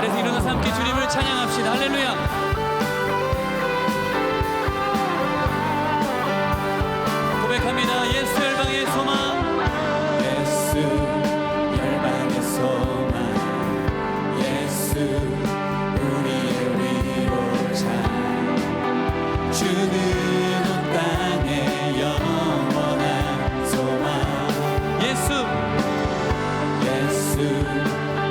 자리에서 일어나서 함께 주님을 찬양합시다. 할렐루야. 고백합니다. 예수 열방의 소망. 예수 열방의 소망. 예수 우리의 위로자. 주는 온 땅의 영원한 소망.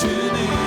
是你。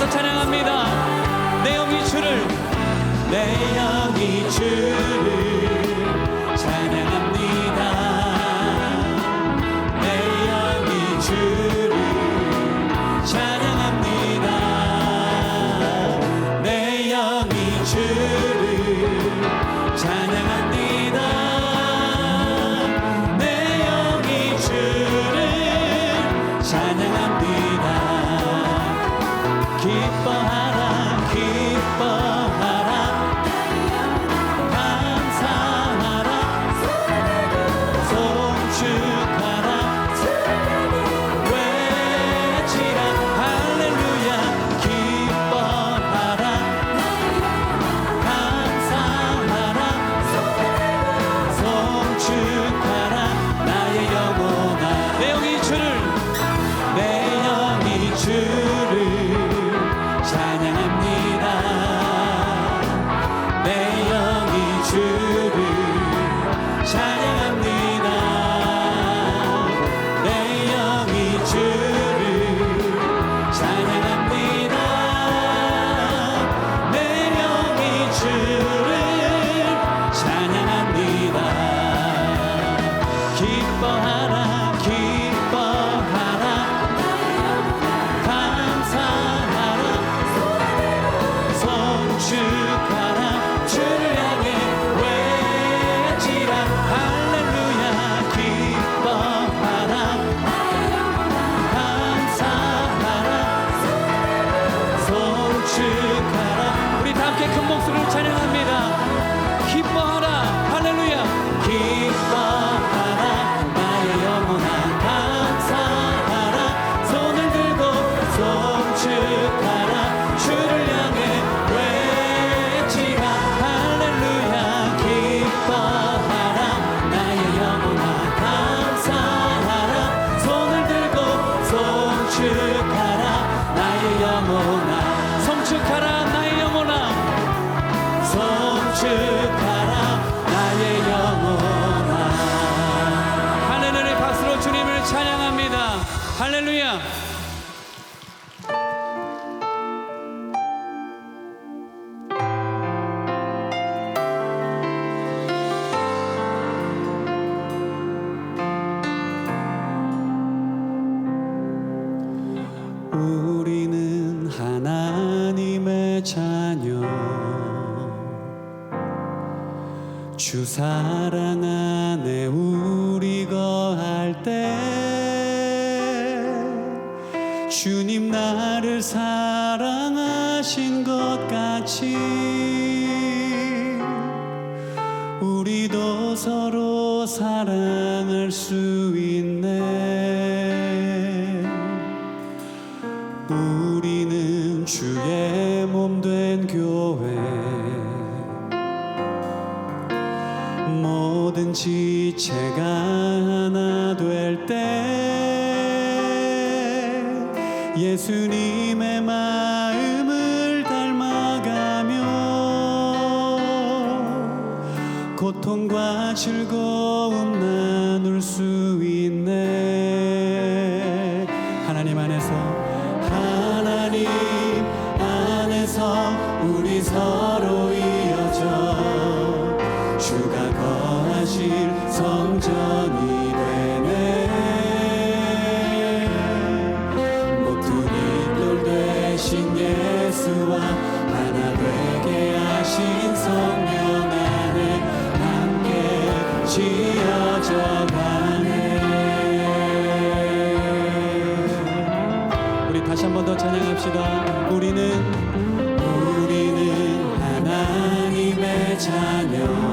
계속해서 찬양합니다. 내 영이 주를 내 영이 주를 찬양합니다. 할렐루야. 우리는 하나님의 자녀 주 사랑을 주님 나를 사랑하신 것 같이 우리도 서로 사랑할 수 있네. 우리는 주의 몸 된 교회 모든 지체가 예수님의 마음을 닮아가며 고통과 즐거움 나눌 수 있네. 하나님 안 맞춰가네. 우리 다시 한 번 더 찬양합시다. 우리는 우리는 하나님의 자녀.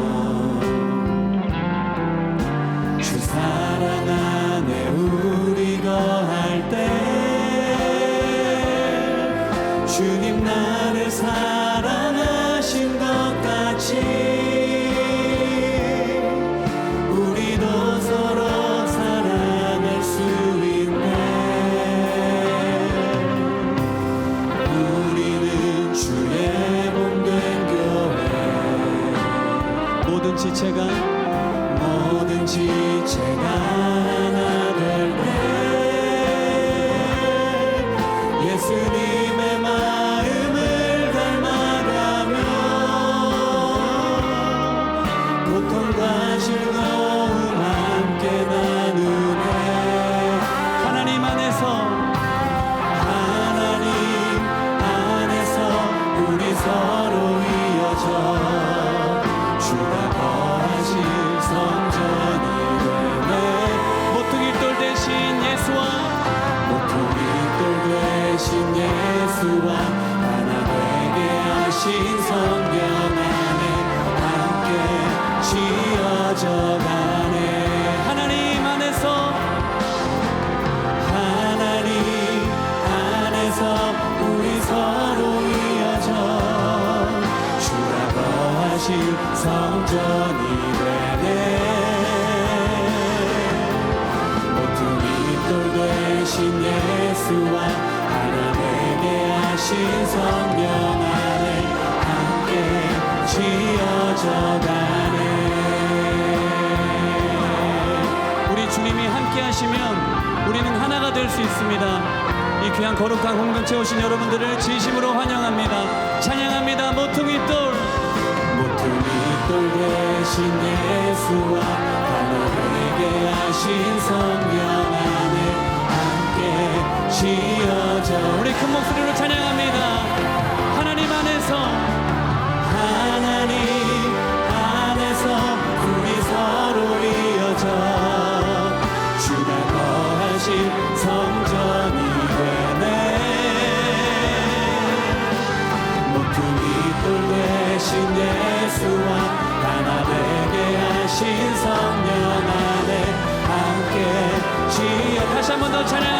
고통과 즐거움 함께 나누네. 하나님 안에서 하나님 안에서 우리 서로 이어져. 주가 거하실 성전이 되네. 모퉁이 돌 대신 예수와 모퉁이 돌 대신 예수와 하나 되게 하신 성경 지어져 가네. 하나님 안에서 하나님 안에서 우리 서로 이어져. 주라 거하실 성전이 되네. 모퉁이 돌 되신 예수와 하나 되게 하신 성령 안에 함께 지어져 가 하시면 우리는 하나가 될 수 있습니다. 이 귀한 거룩한 공동체 오신 여러분들을 진심으로 환영합니다. 찬양합니다. 모퉁이 돌. 모퉁이 돌 대신 예수와 하나 되게 하신 성령 안에 함께 지어져 우리 큰 목소리로 찬양합니다. 다시